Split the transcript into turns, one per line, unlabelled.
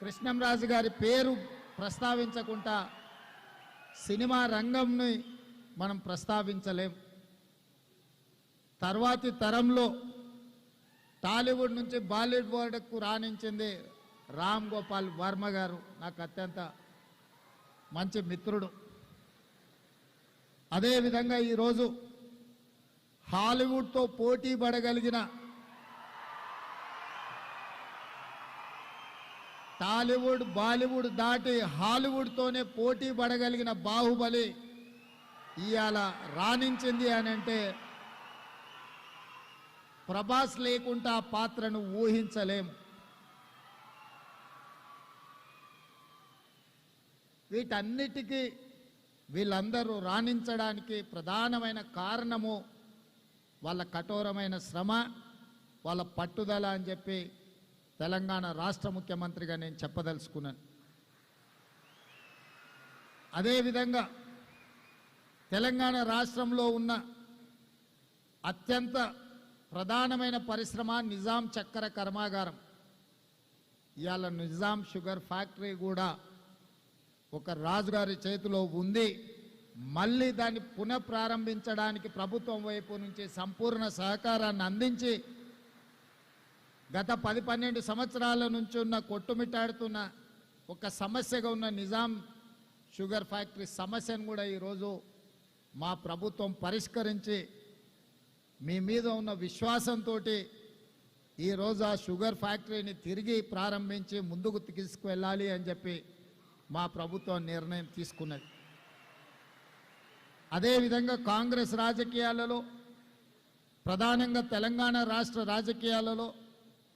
కృష్ణంరాజు గారి పేరు ప్రస్తావించకుండా సినిమా రంగంని మనం ప్రస్తావించలేం. తర్వాతి తరంలో టాలీవుడ్ నుంచి బాలీవుడ్ రాణించింది రామ్ గోపాల్ వర్మ గారు. నాకు అత్యంత మంచి మిత్రుడు. అదేవిధంగా ఈరోజు హాలీవుడ్తో పోటీ పడగలిగిన టాలీవుడ్ బాలీవుడ్ దాటి హాలీవుడ్తోనే పోటీ పడగలిగిన బాహుబలి ఇవాళ రాణించింది అని అంటే ప్రభాస్ లేకుండా ఆ పాత్రను ఊహించలేం. వీటన్నిటికీ వీళ్ళందరూ రాణించడానికి ప్రధానమైన కారణము వాళ్ళ కఠోరమైన శ్రమ వాళ్ళ పట్టుదల అని చెప్పి తెలంగాణ రాష్ట్ర ముఖ్యమంత్రిగా నేను చెప్పదలుచుకున్నాను. అదేవిధంగా తెలంగాణ రాష్ట్రంలో ఉన్న అత్యంత ప్రధానమైన పరిశ్రమ నిజాం చక్కెర కర్మాగారం. ఇవాళ నిజాం షుగర్ ఫ్యాక్టరీ కూడా ఒక రాజుగారి చేతిలో ఉంది. మళ్ళీ దాన్ని పునఃప్రారంభించడానికి ప్రభుత్వం వైపు నుంచి సంపూర్ణ సహకారాన్ని అందించి గత పది పన్నెండు సంవత్సరాల నుంచి ఉన్న కొట్టుమిట్టాడుతున్న ఒక సమస్యగా ఉన్న నిజాం షుగర్ ఫ్యాక్టరీ సమస్యను కూడా ఈరోజు మా ప్రభుత్వం పరిష్కరించి మీ మీద ఉన్న విశ్వాసంతో ఈరోజు ఆ షుగర్ ఫ్యాక్టరీని తిరిగి ప్రారంభించి ముందుకు తీసుకువెళ్ళాలి అని చెప్పి మా ప్రభుత్వం నిర్ణయం తీసుకున్నది. అదేవిధంగా కాంగ్రెస్ రాజకీయాలలో ప్రధానంగా తెలంగాణ రాష్ట్ర రాజకీయాలలో